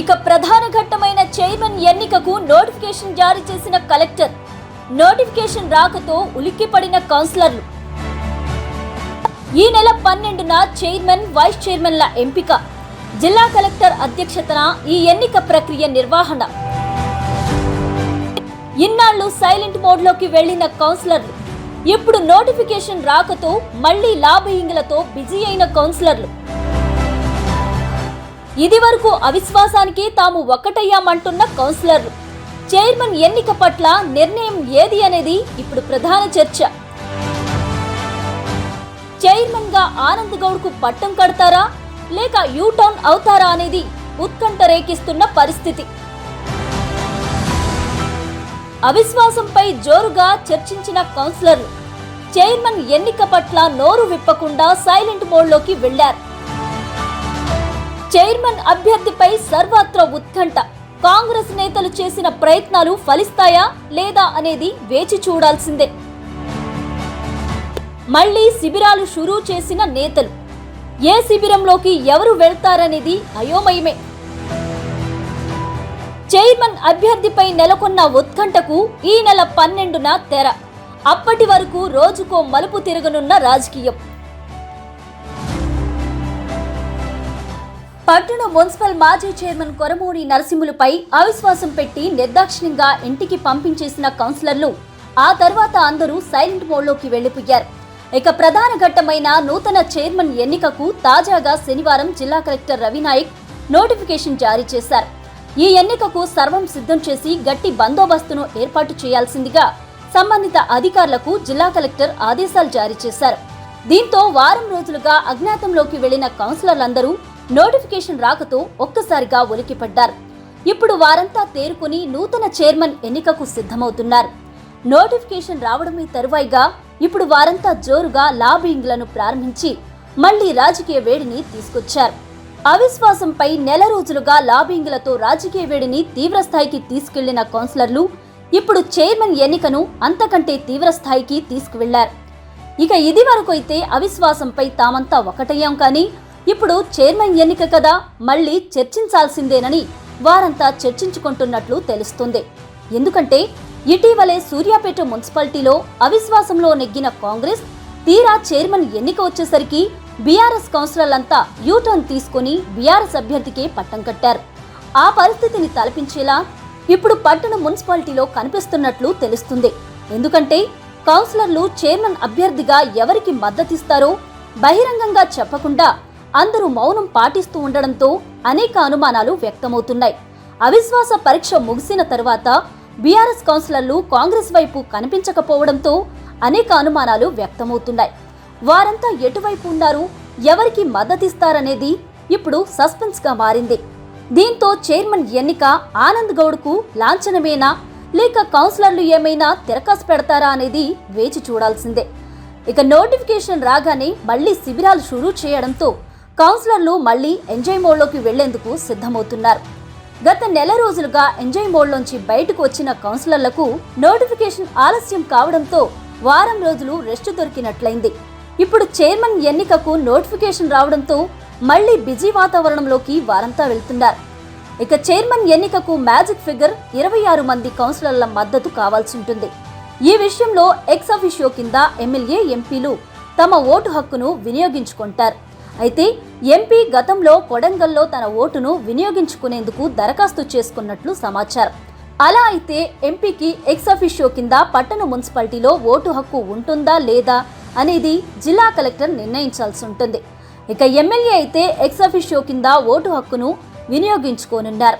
ఇక ప్రధాన ఘట్టమైన చైర్మన్ ఎన్నికకు నోటిఫికేషన్ జారీ చేసిన కలెక్టర్. నోటిఫికేషన్ రాకతో ఉలిక్కిపడిన కౌన్సిలర్లు. ఈ నెల పన్నెండున చైర్మన్ వైస్ చైర్మన్ల ఎంపిక. జిల్లా కలెక్టర్ అధ్యక్షతన ఈ ఎన్నిక ప్రక్రియ నిర్వహణ. ఇన్నాళ్ళు సైలెంట్ మోడ్లోకి వెళ్ళిన కౌన్సిలర్లు. ఇప్పుడు నోటిఫికేషన్ రాకతో మళ్ళీ లాబియింగ్లతో బిజీ అయిన కౌన్సిలర్లు. ఇది వరకు అవిశ్వాసానికి తాము ఒక్కటయ్యామంటున్న కౌన్సిలర్లు. చైర్మన్ ఎన్నిక పట్ల నిర్ణయం ఏది అనేది ఇప్పుడు ప్రధాన చర్చ. చైర్మన్గా ఆనంద్ గౌడ్కు పట్టం కడతారా? లేక యూటౌన్ అవుతారా అనేది ఉత్కంఠ రేకిస్తున్న పరిస్థితి. అవిశ్వాసంపై జోరుగా చర్చించిన కౌన్సిలర్లు చైర్మన్ ఎన్నిక పట్ల నోరు విప్పకుండా సైలెంట్ మోడ్లోకి వెళ్ళారు చైర్మన్ అభ్యర్థిపై సర్వత్రా ఉత్కంఠ. కాంగ్రెస్ నేతలు చేసిన ప్రయత్నాలు ఫలిస్తాయా లేదా అనేది వేచి చూడాల్సిందే. మళ్ళీ శిబిరాలు షురూ చేసిన నేతలు. ఏ శిబిరంలోకి ఎవరు వెళ్తారనేది అయోమయమే. చైర్మన్ అభ్యర్థిపై నెలకొన్న ఉత్కంఠకు ఈ నెల పన్నెండున తెర. అప్పటి వరకు రోజుకో మలుపు తిరగనున్న రాజకీయం. పట్టణ మున్సిపల్ మాజీ చైర్మన్ కొరమూరి నరసింహులపై అవిశ్వాసం పెట్టి నిర్దాక్షిణ్యంగా ఇంటికి పంపించేసిన కౌన్సిలర్లు ఆ తర్వాత అందరూ సైలెంట్ మోడ్లోకి వెళ్ళిపోయారు ఇక ప్రధాన ఘట్టమైన నూతన చైర్మన్ ఎన్నికకు తాజాగా శనివారం జిల్లా కలెక్టర్ రవినాయక్ నోటిఫికేషన్ జారీ చేశారు. ఈ ఎన్నికకు సర్వం సిద్ధం చేసి గట్టి బందోబస్తును ఏర్పాటు చేయాల్సిందిగా సంబంధిత అధికారులకు జిల్లా కలెక్టర్ ఆదేశాలు జారీ చేశారు. దీంతో వారం రోజులుగా అజ్ఞాతంలోకి వెళ్ళిన కౌన్సిలర్లందరూ నోటిఫికేషన్ రాకతో ఒక్కసారిగా ఉలికిపడ్డారు ఇప్పుడు వారంతా తేరుకుని నూతన చైర్మన్ ఎన్నికకు సిద్ధమవుతున్నారు. నోటిఫికేషన్ రావడమే తరువాయిగా ఇప్పుడు వారంతా జోరుగా లాబింగ్లను ప్రారంభించి మళ్ళీ రాజకీయ వేడిని తీసుకొచ్చారు. అవిశ్వాసంపై నెల రోజులుగా లాబింగ్లతో రాజకీయ వేడిని తీవ్రస్థాయికి తీసుకెళ్ళిన కౌన్సిలర్లు ఇప్పుడు చైర్మన్ ఎన్నికను అంతకంటే తీవ్రస్థాయికి తీసుకువెళ్ళారు. ఇక ఇది వరకు అయితే అవిశ్వాసంపై తామంతా ఒకటయ్యాం కానీ ఇప్పుడు చైర్మన్ ఎన్నిక కదా మళ్ళీ చర్చించాల్సిందేనని వారంతా చర్చించుకుంటున్నట్లు తెలుస్తుంది. ఎందుకంటే ఇటీవలే సూర్యాపేట మున్సిపాలిటీలో అవిశ్వాసంలో నెగ్గిన కాంగ్రెస్ తీరా చైర్మన్ ఎన్నిక వచ్చేసరికి బీఆర్ఎస్ కౌన్సిలర్లంతా యూటర్న్ తీసుకుని బీఆర్ఎస్ అభ్యర్థికే పట్టం కట్టారు. ఆ పరిస్థితిని తలపించేలా ఇప్పుడు పట్టణ మున్సిపాలిటీలో కనిపిస్తున్నట్లు తెలుస్తుంది. ఎందుకంటే కౌన్సిలర్లు చైర్మన్ అభ్యర్థిగా ఎవరికి మద్దతిస్తారో బహిరంగంగా చెప్పకుండా అందరూ మౌనం పాటిస్తూ ఉండడంతో అనేక అనుమానాలు వ్యక్తమవుతున్నాయి. అవిశ్వాస పరీక్ష ముగిసిన తర్వాత బీఆర్ఎస్ కౌన్సిలర్లు కాంగ్రెస్ వైపు కనిపించకపోవడంతో అనేక అనుమానాలు వ్యక్తమవుతున్నాయి. వారంతా ఎటువైపు ఉన్నారు? ఎవరికి మద్దతిస్తారనేది ఇప్పుడు సస్పెన్స్గా మారింది. దీంతో చైర్మన్ ఎన్నిక ఆనంద్ గౌడ్కు లాంఛనమేనా? లేక కౌన్సిలర్లు ఏమైనా తిరకాసు పెడతారా అనేది వేచి చూడాల్సిందే. ఇక నోటిఫికేషన్ రాగానే మళ్ళీ శిబిరాలు షురూ చేయడంతో కౌన్సిలర్లు మళ్ళీ ఎంజాయ్ మోడ్లోకి వెళ్ళేందుకు సిద్ధమవుతున్నారు. గత నెల రోజులుగా ఎంజాయ్ మోడ్లోంచి బయటకు వచ్చిన కౌన్సిలర్లకు నోటిఫికేషన్ ఆలస్యం కావడంతో వారం రోజులు రెస్ట్ దొరికినట్లయింది. ఇప్పుడు చైర్మన్ ఎన్నికకు నోటిఫికేషన్ రావడంతో మళ్ళీ బిజీ వాతావరణంలోకి వారంతా వెళ్తున్నారు. ఇక చైర్మన్ ఎన్నికకు మ్యాజిక్ ఫిగర్ ఇరవై ఆరు మంది కౌన్సిలర్ల మద్దతు కావాల్సి ఉంటుంది. ఈ విషయంలో ఎక్స్ అఫిషియో కింద ఎమ్మెల్యే ఎంపీలు తమ ఓటు హక్కును వినియోగించుకుంటారు. అయితే ఎంపీ గతంలో కొడంగల్లో తన ఓటును వినియోగించుకునేందుకు దరఖాస్తు చేసుకున్నట్లు సమాచారం. అలా అయితే ఎంపీకి ఎక్స్ అఫిషియో కింద పట్టణ మున్సిపాలిటీలో ఓటు హక్కు ఉంటుందా లేదా అనేది జిల్లా కలెక్టర్ నిర్ణయించాల్సి ఉంటుంది. ఇక ఎమ్మెల్యే అయితే ఎక్స్ అఫిషియో కింద ఓటు హక్కును వినియోగించుకోనున్నారు.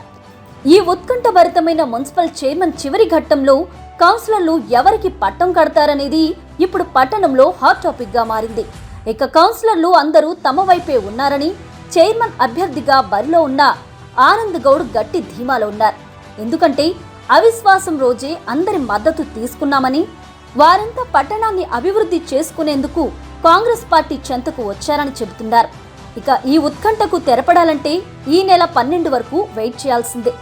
ఈ ఉత్కంఠభరితమైన మున్సిపల్ చైర్మన్ చివరి ఘట్టంలో కౌన్సిలర్లు ఎవరికి పట్టం కడతారనేది ఇప్పుడు పట్టణంలో హాట్ టాపిక్గా మారింది. ఇక కౌన్సిలర్లు అందరూ తమ వైపే ఉన్నారని చైర్మన్ అభ్యర్థిగా బరిలో ఉన్న ఆనంద్ గౌడ్ గట్టి ధీమాలో ఉన్నారు. ఎందుకంటే అవిశ్వాసం రోజే అందరి మద్దతు తీసుకున్నామని వారంతా పట్టణాన్ని అభివృద్ధి చేసుకునేందుకు కాంగ్రెస్ పార్టీ చెంతకు వచ్చారని చెబుతున్నారు. ఇక ఈ ఉత్కంఠకు తెరపడాలంటే ఈ నెల పన్నెండు వరకు వెయిట్ చేయాల్సిందే.